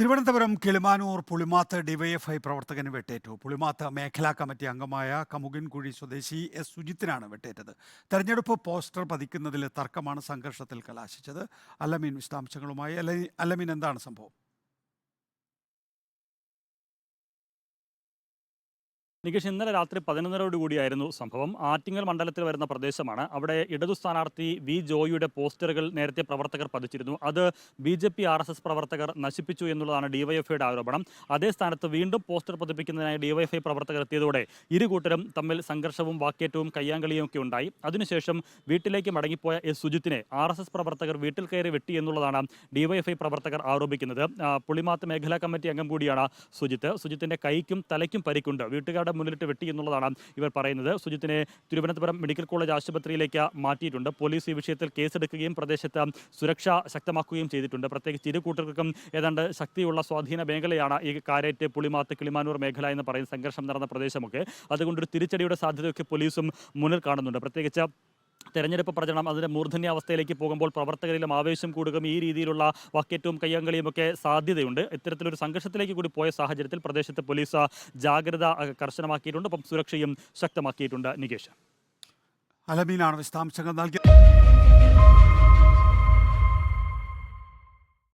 Thiruvananthapuram Kilimanoor Pulimath DYFI പ്രവർത്തകന് വെട്ടേറ്റു. പുളിമാത്ത് മേഖലാ കമ്മിറ്റി അംഗമായ കമുകിൻകുഴി സ്വദേശി എസ്. സുജിത്തിനാണ് വെട്ടേറ്റത്. തെരഞ്ഞെടുപ്പ് പോസ്റ്റർ പതിക്കുന്നതിലെ തർക്കമാണ് സംഘർഷത്തിൽ കലാശിച്ചത്. അല്ലമീൻ വിശദാംശങ്ങളുമായി അല്ലമീൻ എന്താണ് സംഭവം? നികേഷ് ഇന്നലെ രാത്രി പതിനൊന്നരയോട് കൂടിയായിരുന്നു സംഭവം. ആറ്റിങ്ങൽ മണ്ഡലത്തിൽ വരുന്ന പ്രദേശമാണ്. അവിടെ ഇടതു സ്ഥാനാർത്ഥി വി ജോയിയുടെ പോസ്റ്ററുകൾ നേരത്തെ പ്രവർത്തകർ പതിച്ചിരുന്നു. അത് B J P R S S പ്രവർത്തകർ നശിപ്പിച്ചു എന്നുള്ളതാണ് ഡിവൈഎഫ്ഐയുടെ ആരോപണം. അതേ സ്ഥാനത്ത് വീണ്ടും പോസ്റ്റർ പതിപ്പിക്കുന്നതിനായി ഡിവൈഎഫ്ഐ പ്രവർത്തകർ എത്തിയതോടെ ഇരു കൂട്ടരും തമ്മിൽ സംഘർഷവും വാക്കേറ്റവും കയ്യാങ്കളിയും ഒക്കെ ഉണ്ടായി. അതിനുശേഷം വീട്ടിലേക്ക് മടങ്ങിപ്പോയ എസ് സുജിത്തിനെ ആർ എസ് എസ് പ്രവർത്തകർ വീട്ടിൽ കയറി വെട്ടി എന്നുള്ളതാണ് ഡിവൈഎഫ്ഐ പ്രവർത്തകർ ആരോപിക്കുന്നത്. പുളിമാത്ത് മേഖലാ കമ്മിറ്റി അംഗം കൂടിയാണ് സുജിത്ത്. സുജിത്തിന്റെ കൈക്കും തലയ്ക്കും പരിക്കുണ്ട്. വീട്ടുകാരുടെ മുന്നിലിട്ട് വെട്ടി എന്നുള്ളതാണ് ഇവർ പറയുന്നത്. സുജിത്തിനെ തിരുവനന്തപുരം മെഡിക്കൽ കോളേജ് ആശുപത്രിയിലേക്ക് മാറ്റിയിട്ടുണ്ട്. പോലീസ് ഈ വിഷയത്തിൽ കേസെടുക്കുകയും പ്രദേശത്ത് സുരക്ഷ ശക്തമാക്കുകയും ചെയ്തിട്ടുണ്ട്. പ്രത്യേകിച്ച് ഇരു കൂട്ടർക്കും ഏതാണ്ട് ശക്തിയുള്ള സ്വാധീന മേഖലയാണ് ഈ കാരേറ്റ് പുളിമാത്ത് കിളിമാനൂർ മേഖല എന്ന് പറയുന്ന സംഘർഷം നടന്ന പ്രദേശമൊക്കെ. അതുകൊണ്ടൊരു തിരിച്ചടിയുടെ സാധ്യതയൊക്കെ പോലീസും മുന്നിൽ കാണുന്നുണ്ട്. പ്രത്യേകിച്ച് തെരഞ്ഞെടുപ്പ് പ്രചരണം അതിന്റെ മൂർധന്യാവസ്ഥയിലേക്ക് പോകുമ്പോൾ പ്രവർത്തകരിലും ആവേശം കൂടുകയും ഈ രീതിയിലുള്ള വക്കറ്റും കയ്യങ്കളിയും ഒക്കെ സാധ്യതയുണ്ട്. ഇത്തരത്തിലൊരു സംഘർഷത്തിലേക്ക് കൂടി പോയ സാഹചര്യത്തിൽ പ്രദേശത്ത് പോലീസ് ജാഗ്രത കർശനമാക്കിയിട്ടുണ്ട്. ഒപ്പം സുരക്ഷയും ശക്തമാക്കിയിട്ടുണ്ട് നികേഷ്. അലമീനാണ് വിശദാംശങ്ങൾ നൽകിയത്